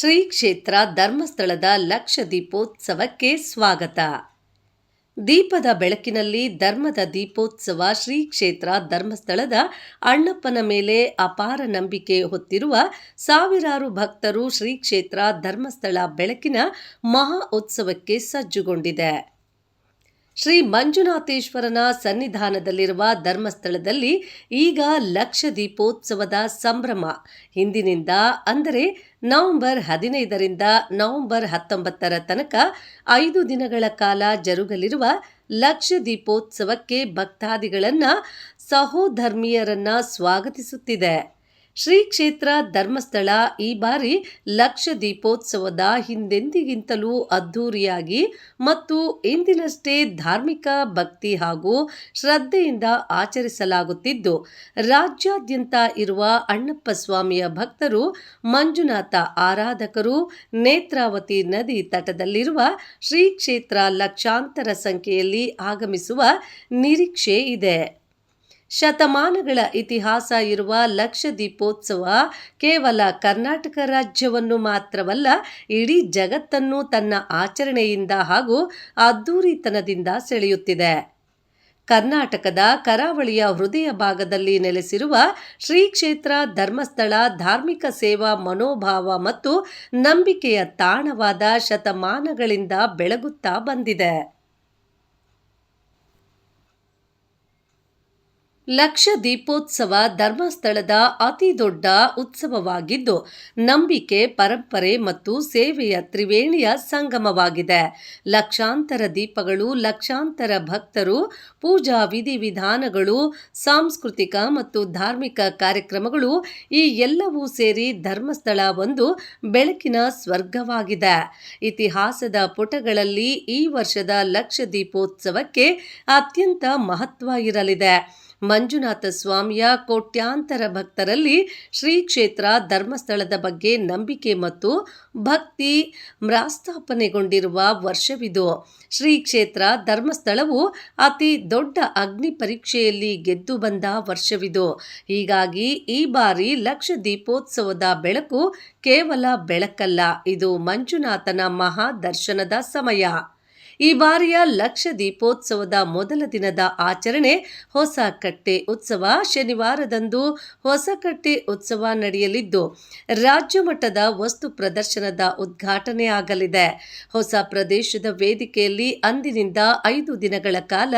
ಶ್ರೀ ಕ್ಷೇತ್ರ ಧರ್ಮಸ್ಥಳದ ಲಕ್ಷ ದೀಪೋತ್ಸವಕ್ಕೆ ಸ್ವಾಗತ. ದೀಪದ ಬೆಳಕಿನಲ್ಲಿ ಧರ್ಮದ ದೀಪೋತ್ಸವ ಶ್ರೀ ಕ್ಷೇತ್ರ ಧರ್ಮಸ್ಥಳದ ಅಣ್ಣಪ್ಪನ ಮೇಲೆ ಅಪಾರ ನಂಬಿಕೆ ಹೊತ್ತಿರುವ ಸಾವಿರಾರು ಭಕ್ತರು ಶ್ರೀ ಕ್ಷೇತ್ರ ಧರ್ಮಸ್ಥಳ ಬೆಳಕಿನ ಮಹಾ ಉತ್ಸವಕ್ಕೆ ಸಜ್ಜುಗೊಂಡಿದೆ. ಶ್ರೀ ಮಂಜುನಾಥೇಶ್ವರನ ಸನ್ನಿಧಾನದಲ್ಲಿರುವ ಧರ್ಮಸ್ಥಳದಲ್ಲಿ ಈಗ ಲಕ್ಷ ದೀಪೋತ್ಸವದ ಸಂಭ್ರಮ. ಹಿಂದಿನಿಂದ ಅಂದರೆ ನವೆಂಬರ್ ಹದಿನೈದರಿಂದ ನವೆಂಬರ್ ಹತ್ತೊಂಬತ್ತರ ತನಕ ಐದು ದಿನಗಳ ಕಾಲ ಜರುಗಲಿರುವ ಲಕ್ಷ ದೀಪೋತ್ಸವಕ್ಕೆ ಭಕ್ತಾದಿಗಳನ್ನು ಸಹೋಧರ್ಮೀಯರನ್ನು ಸ್ವಾಗತಿಸುತ್ತಿದೆ. ಶ್ರೀ ಕ್ಷೇತ್ರ ಧರ್ಮಸ್ಥಳ ಈ ಬಾರಿ ಲಕ್ಷ ದೀಪೋತ್ಸವದ ಹಿಂದೆಂದಿಗಿಂತಲೂ ಅದ್ಧೂರಿಯಾಗಿ ಮತ್ತು ಇಂದಿನಷ್ಟೇ ಧಾರ್ಮಿಕ ಭಕ್ತಿ ಹಾಗೂ ಶ್ರದ್ಧೆಯಿಂದ ಆಚರಿಸಲಾಗುತ್ತಿದ್ದು, ರಾಜ್ಯಾದ್ಯಂತ ಇರುವ ಅಣ್ಣಪ್ಪ ಸ್ವಾಮಿಯ ಭಕ್ತರು, ಮಂಜುನಾಥ ಆರಾಧಕರು, ನೇತ್ರಾವತಿ ನದಿ ತಟದಲ್ಲಿರುವ ಶ್ರೀ ಕ್ಷೇತ್ರ ಲಕ್ಷಾಂತರ ಸಂಖ್ಯೆಯಲ್ಲಿ ಆಗಮಿಸುವ ನಿರೀಕ್ಷೆ ಇದೆ. ಶತಮಾನಗಳ ಇತಿಹಾಸ ಇರುವ ಲಕ್ಷ ದೀಪೋತ್ಸವ ಕೇವಲ ಕರ್ನಾಟಕ ರಾಜ್ಯವನ್ನು ಮಾತ್ರವಲ್ಲ, ಇಡೀ ಜಗತ್ತನ್ನು ತನ್ನ ಆಚರಣೆಯಿಂದ ಹಾಗೂ ಅದ್ದೂರಿತನದಿಂದ ಸೆಳೆಯುತ್ತಿದೆ. ಕರ್ನಾಟಕದ ಕರಾವಳಿಯ ಹೃದಯ ಭಾಗದಲ್ಲಿ ನೆಲೆಸಿರುವ ಶ್ರೀ ಕ್ಷೇತ್ರ ಧರ್ಮಸ್ಥಳ ಧಾರ್ಮಿಕ ಸೇವಾ ಮನೋಭಾವ ಮತ್ತು ನಂಬಿಕೆಯ ತಾಣವಾದ ಶತಮಾನಗಳಿಂದ ಬೆಳಗುತ್ತಾ ಬಂದಿದೆ. ಲಕ್ಷ ದೀಪೋತ್ಸವ ಧರ್ಮಸ್ಥಳದ ಅತಿ ದೊಡ್ಡ ಉತ್ಸವವಾಗಿದ್ದು, ನಂಬಿಕೆ, ಪರಂಪರೆ ಮತ್ತು ಸೇವೆಯ ತ್ರಿವೇಣಿಯ ಸಂಗಮವಾಗಿದೆ. ಲಕ್ಷಾಂತರ ದೀಪಗಳು, ಲಕ್ಷಾಂತರ ಭಕ್ತರು, ಪೂಜಾ ವಿಧಿವಿಧಾನಗಳು, ಸಾಂಸ್ಕೃತಿಕ ಮತ್ತು ಧಾರ್ಮಿಕ ಕಾರ್ಯಕ್ರಮಗಳು ಈ ಎಲ್ಲವೂ ಸೇರಿ ಧರ್ಮಸ್ಥಳ ಒಂದು ಬೆಳಕಿನ ಸ್ವರ್ಗವಾಗಿದೆ. ಇತಿಹಾಸದ ಪುಟಗಳಲ್ಲಿ ಈ ವರ್ಷದ ಲಕ್ಷ ದೀಪೋತ್ಸವಕ್ಕೆ ಅತ್ಯಂತ ಮಹತ್ವ ಇರಲಿದೆ. ಮಂಜುನಾಥ ಸ್ವಾಮಿಯ ಕೋಟ್ಯಾಂತರ ಭಕ್ತರಲ್ಲಿ ಶ್ರೀ ಕ್ಷೇತ್ರ ಧರ್ಮಸ್ಥಳದ ಬಗ್ಗೆ ನಂಬಿಕೆ ಮತ್ತು ಭಕ್ತಿ ಮ್ರಾಸ್ಥಾಪನೆಗೊಂಡಿರುವ ವರ್ಷವಿದು. ಶ್ರೀ ಕ್ಷೇತ್ರ ಧರ್ಮಸ್ಥಳವು ಅತಿ ದೊಡ್ಡ ಅಗ್ನಿ ಪರೀಕ್ಷೆಯಲ್ಲಿ ಗೆದ್ದು ಬಂದ ವರ್ಷವಿದು. ಹೀಗಾಗಿ ಈ ಬಾರಿ ಲಕ್ಷ ದೀಪೋತ್ಸವದ ಬೆಳಕು ಕೇವಲ ಬೆಳಕಲ್ಲ, ಇದು ಮಂಜುನಾಥನ ಮಹಾದರ್ಶನದ ಸಮಯ. ಈ ಬಾರಿಯ ಲಕ್ಷ ದೀಪೋತ್ಸವದ ಮೊದಲ ದಿನದ ಆಚರಣೆ ಹೊಸಕಟ್ಟೆ ಉತ್ಸವ ಶನಿವಾರದಂದು ಹೊಸಕಟ್ಟೆ ಉತ್ಸವ ನಡೆಯಲಿದ್ದು, ರಾಜ್ಯ ಮಟ್ಟದ ವಸ್ತು ಪ್ರದರ್ಶನದ ಉದ್ಘಾಟನೆ ಆಗಲಿದೆ ಹೊಸ ಪ್ರದೇಶದ ವೇದಿಕೆಯಲ್ಲಿ ಅಂದಿನಿಂದ ಐದು ದಿನಗಳ ಕಾಲ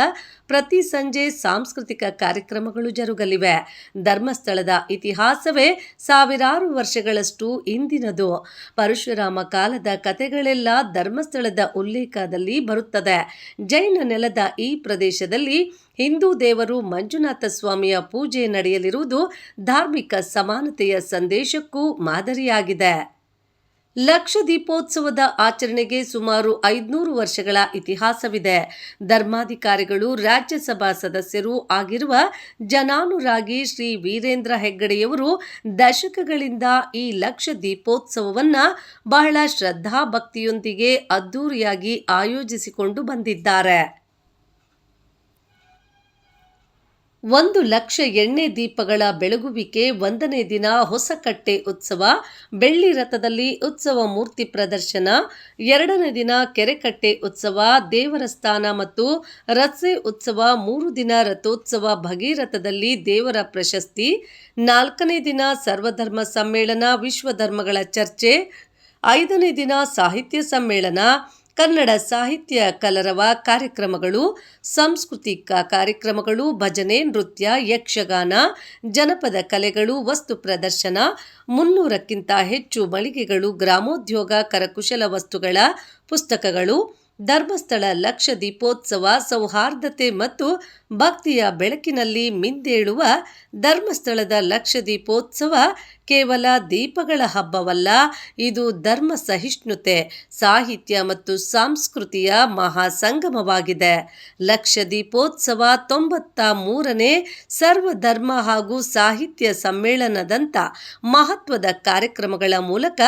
ಪ್ರತಿ ಸಂಜೆ ಸಾಂಸ್ಕೃತಿಕ ಕಾರ್ಯಕ್ರಮಗಳು ಜರುಗಲಿವೆ. ಧರ್ಮಸ್ಥಳದ ಇತಿಹಾಸವೇ ಸಾವಿರಾರು ವರ್ಷಗಳಷ್ಟು ಇಂದಿನದು. ಪರಶುರಾಮ ಕಾಲದ ಕಥೆಗಳೆಲ್ಲ ಧರ್ಮಸ್ಥಳದ ಉಲ್ಲೇಖದಲ್ಲಿ ಬರುತ್ತದೆ. ಜೈನ ನೆಲದ ಈ ಪ್ರದೇಶದಲ್ಲಿ ಹಿಂದೂ ದೇವರು ಮಂಜುನಾಥ ಸ್ವಾಮಿಯ ಪೂಜೆ ನಡೆಯಲಿರುವುದು ಧಾರ್ಮಿಕ ಸಮಾನತೆಯ ಸಂದೇಶಕ್ಕೂ ಮಾದರಿಯಾಗಿದೆ. ಲಕ್ಷ ದೀಪೋತ್ಸವದ ಆಚರಣೆಗೆ ಸುಮಾರು ಐದುನೂರು ವರ್ಷಗಳ ಇತಿಹಾಸವಿದೆ. ಧರ್ಮಾಧಿಕಾರಿಗಳು, ರಾಜ್ಯಸಭಾ ಸದಸ್ಯರು ಆಗಿರುವ ಜನಾನುರಾಗಿ ಶ್ರೀ ವೀರೇಂದ್ರ ಹೆಗ್ಗಡೆಯವರು ದಶಕಗಳಿಂದ ಈ ಲಕ್ಷ ದೀಪೋತ್ಸವವನ್ನ ಬಹಳ ಶ್ರದ್ಧಾಭಕ್ತಿಯೊಂದಿಗೆ ಅದ್ದೂರಿಯಾಗಿ ಆಯೋಜಿಸಿಕೊಂಡು ಬಂದಿದ್ದಾರೆ. ಒಂದು ಲಕ್ಷ ಎಣ್ಣೆ ದೀಪಗಳ ಬೆಳಗುವಿಕೆ ಒಂದನೇ ದಿನ ಹೊಸಕಟ್ಟೆ ಉತ್ಸವ, ಬೆಳ್ಳಿ ರಥದಲ್ಲಿ ಉತ್ಸವ ಮೂರ್ತಿ ಪ್ರದರ್ಶನ, ಎರಡನೇ ದಿನ ಕೆರೆಕಟ್ಟೆ ಉತ್ಸವ, ದೇವರ ಸ್ಥಾನ ಮತ್ತು ರಸ್ತೆ ಉತ್ಸವ, ಮೂರು ದಿನ ರಥೋತ್ಸವ ಭಗೀರಥದಲ್ಲಿ ದೇವರ ಪ್ರಶಸ್ತಿ, ನಾಲ್ಕನೇ ದಿನ ಸರ್ವಧರ್ಮ ಸಮ್ಮೇಳನ, ವಿಶ್ವಧರ್ಮಗಳ ಚರ್ಚೆ, ಐದನೇ ದಿನ ಸಾಹಿತ್ಯ ಸಮ್ಮೇಳನ ಕನ್ನಡ ಸಾಹಿತ್ಯ ಕಲರವ ಕಾರ್ಯಕ್ರಮಗಳು, ಸಾಂಸ್ಕೃತಿಕ ಕಾರ್ಯಕ್ರಮಗಳು, ಭಜನೆ, ನೃತ್ಯ, ಯಕ್ಷಗಾನ, ಜನಪದ ಕಲೆಗಳು, ವಸ್ತು ಪ್ರದರ್ಶನ, ಮುನ್ನೂರಕ್ಕಿಂತ ಹೆಚ್ಚು ಮಳಿಗೆಗಳು, ಗ್ರಾಮೋದ್ಯೋಗ, ಕರಕುಶಲ ವಸ್ತುಗಳ ಪುಸ್ತಕಗಳು, ಧರ್ಮಸ್ಥಳ ಲಕ್ಷ ದೀಪೋತ್ಸವ, ಸೌಹಾರ್ದತೆ ಮತ್ತು ಭಕ್ತಿಯ ಬೆಳಕಿನಲ್ಲಿ ಮಿಂದೇಳುವ ಧರ್ಮಸ್ಥಳದ ಲಕ್ಷ ದೀಪೋತ್ಸವ ಕೇವಲ ದೀಪಗಳ ಹಬ್ಬವಲ್ಲ, ಇದು ಧರ್ಮ ಸಹಿಷ್ಣುತೆ, ಸಾಹಿತ್ಯ ಮತ್ತು ಸಂಸ್ಕೃತಿಯ ಮಹಾಸಂಗಮವಾಗಿದೆ. ಲಕ್ಷ ದೀಪೋತ್ಸವ ತೊಂಬತ್ತ ಮೂರನೇ ಸರ್ವಧರ್ಮ ಹಾಗೂ ಸಾಹಿತ್ಯ ಸಮ್ಮೇಳನದಂಥ ಮಹತ್ವದ ಕಾರ್ಯಕ್ರಮಗಳ ಮೂಲಕ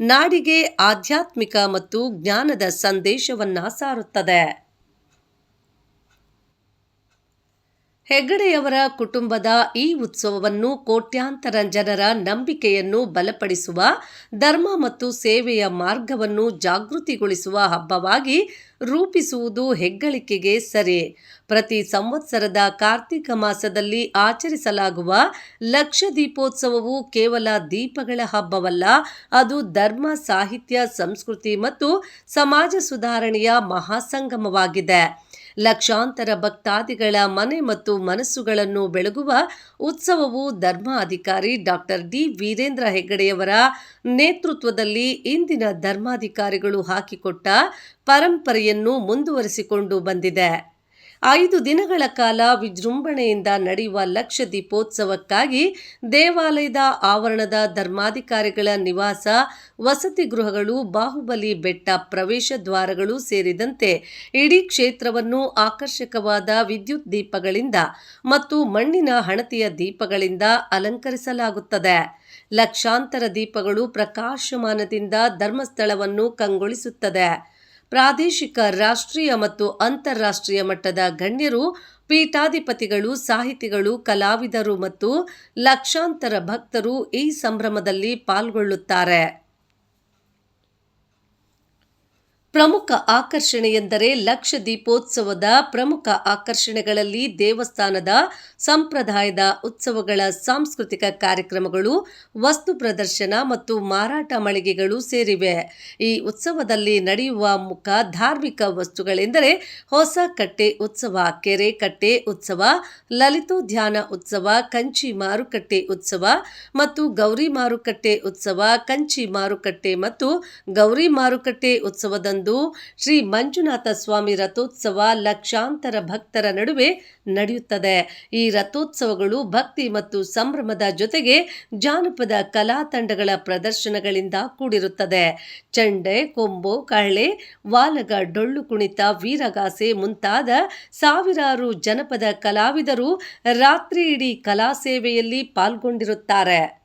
ನಾಡಿಗೆ ಆಧ್ಯಾತ್ಮಿಕ ಮತ್ತು ಜ್ಞಾನದ ಸಂದೇಶವನ್ನ ಸಾರುತ್ತದೆ. ಹೆಗ್ಗಡೆಯವರ ಕುಟುಂಬದ ಈ ಉತ್ಸವವನ್ನು ಕೋಟ್ಯಾಂತರ ಜನರ ನಂಬಿಕೆಯನ್ನು ಬಲಪಡಿಸುವ, ಧರ್ಮ ಮತ್ತು ಸೇವೆಯ ಮಾರ್ಗವನ್ನು ಜಾಗೃತಿಗೊಳಿಸುವ ಹಬ್ಬವಾಗಿ ರೂಪಿಸುವುದು ಹೆಗ್ಗಳಿಕೆಗೆ ಸರಿ. ಪ್ರತಿ ಸಂವತ್ಸರದ ಕಾರ್ತಿಕ ಮಾಸದಲ್ಲಿ ಆಚರಿಸಲಾಗುವ ಲಕ್ಷ ದೀಪೋತ್ಸವವು ಕೇವಲ ದೀಪಗಳ ಹಬ್ಬವಲ್ಲ, ಅದು ಧರ್ಮ, ಸಾಹಿತ್ಯ, ಸಂಸ್ಕೃತಿ ಮತ್ತು ಸಮಾಜ ಸುಧಾರಣೆಯ ಮಹಾಸಂಗಮವಾಗಿದೆ. ಲಕ್ಷಾಂತರ ಭಕ್ತಾದಿಗಳ ಮನೆ ಮತ್ತು ಮನಸ್ಸುಗಳನ್ನು ಬೆಳಗುವ ಉತ್ಸವವು ಧರ್ಮಾಧಿಕಾರಿ ಡಾಕ್ಟರ್ ಡಿ ವೀರೇಂದ್ರ ಹೆಗ್ಗಡೆಯವರ ನೇತೃತ್ವದಲ್ಲಿ ಇಂದಿನ ಧರ್ಮಾಧಿಕಾರಿಗಳು ಹಾಕಿಕೊಟ್ಟ ಪರಂಪರೆಯನ್ನು ಮುಂದುವರಿಸಿಕೊಂಡು ಬಂದಿದೆ. ಐದು ದಿನಗಳ ಕಾಲ ವಿಜೃಂಭಣೆಯಿಂದ ನಡೆಯುವ ಲಕ್ಷ ದೀಪೋತ್ಸವಕ್ಕಾಗಿ ದೇವಾಲಯದ ಆವರಣದ ಧರ್ಮಾಧಿಕಾರಿಗಳ ನಿವಾಸ, ವಸತಿ ಗೃಹಗಳು, ಬಾಹುಬಲಿ ಬೆಟ್ಟ ಪ್ರವೇಶ ದ್ವಾರಗಳು ಸೇರಿದಂತೆ ಇಡೀ ಕ್ಷೇತ್ರವನ್ನು ಆಕರ್ಷಕವಾದ ವಿದ್ಯುತ್ ದೀಪಗಳಿಂದ ಮತ್ತು ಮಣ್ಣಿನ ಹಣತೆಯ ದೀಪಗಳಿಂದ ಅಲಂಕರಿಸಲಾಗುತ್ತದೆ. ಲಕ್ಷಾಂತರ ದೀಪಗಳು ಪ್ರಕಾಶಮಾನದಿಂದ ಧರ್ಮಸ್ಥಳವನ್ನು ಕಂಗೊಳಿಸುತ್ತದೆ. ಪ್ರಾದೇಶಿಕ, ರಾಷ್ಟ್ರೀಯ ಮತ್ತು ಅಂತಾರಾಷ್ಟ್ರೀಯ ಮಟ್ಟದ ಗಣ್ಯರು, ಪೀಠಾಧಿಪತಿಗಳು, ಸಾಹಿತಿಗಳು, ಕಲಾವಿದರು ಮತ್ತು ಲಕ್ಷಾಂತರ ಭಕ್ತರು ಈ ಸಂಭ್ರಮದಲ್ಲಿ ಪಾಲ್ಗೊಳ್ಳುತ್ತಾರೆ. ಪ್ರಮುಖ ಆಕರ್ಷಣೆಯೆಂದರೆ ಲಕ್ಷ ದೀಪೋತ್ಸವದ ಪ್ರಮುಖ ಆಕರ್ಷಣೆಗಳಲ್ಲಿ ದೇವಸ್ಥಾನದ ಸಂಪ್ರದಾಯದ ಉತ್ಸವಗಳ ಸಾಂಸ್ಕೃತಿಕ ಕಾರ್ಯಕ್ರಮಗಳು, ವಸ್ತು ಪ್ರದರ್ಶನ ಮತ್ತು ಮಾರಾಟ ಮಳಿಗೆಗಳು ಸೇರಿವೆ. ಈ ಉತ್ಸವದಲ್ಲಿ ನಡೆಯುವ ಮುಖ ಧಾರ್ಮಿಕ ವಸ್ತುಗಳೆಂದರೆ ಹೊಸ ಕಟ್ಟೆ ಉತ್ಸವ, ಕೆರೆ ಕಟ್ಟೆ ಉತ್ಸವ ಲಲಿತೋದ್ಯಾನ ಉತ್ಸವ, ಕಂಚಿ ಮಾರುಕಟ್ಟೆ ಉತ್ಸವ ಮತ್ತು ಗೌರಿ ಮಾರುಕಟ್ಟೆ ಉತ್ಸವ, ಕಂಚಿ ಮಾರುಕಟ್ಟೆ ಮತ್ತು ಗೌರಿ ಮಾರುಕಟ್ಟೆ ಉತ್ಸವದಂದು ಶ್ರೀ ಮಂಜುನಾಥ ಸ್ವಾಮಿ ರಥೋತ್ಸವ ಲಕ್ಷಾಂತರ ಭಕ್ತರ ನಡುವೆ ನಡೆಯುತ್ತದೆ. ಈ ರಥೋತ್ಸವಗಳು ಭಕ್ತಿ ಮತ್ತು ಸಂಭ್ರಮದ ಜೊತೆಗೆ ಜಾನಪದ ಕಲಾ ತಂಡಗಳ ಪ್ರದರ್ಶನಗಳಿಂದ ಕೂಡಿರುತ್ತದೆ. ಚಂಡೆ, ಕೊಂಬು ಕಹಳೆ ವಾಲಗ, ಡೊಳ್ಳು ಕುಣಿತ, ವೀರಗಾಸೆ ಮುಂತಾದ ಸಾವಿರಾರು ಜನಪದ ಕಲಾವಿದರು ರಾತ್ರಿ ಇಡೀ ಕಲಾ ಸೇವೆಯಲ್ಲಿ ಪಾಲ್ಗೊಂಡಿರುತ್ತಾರೆ.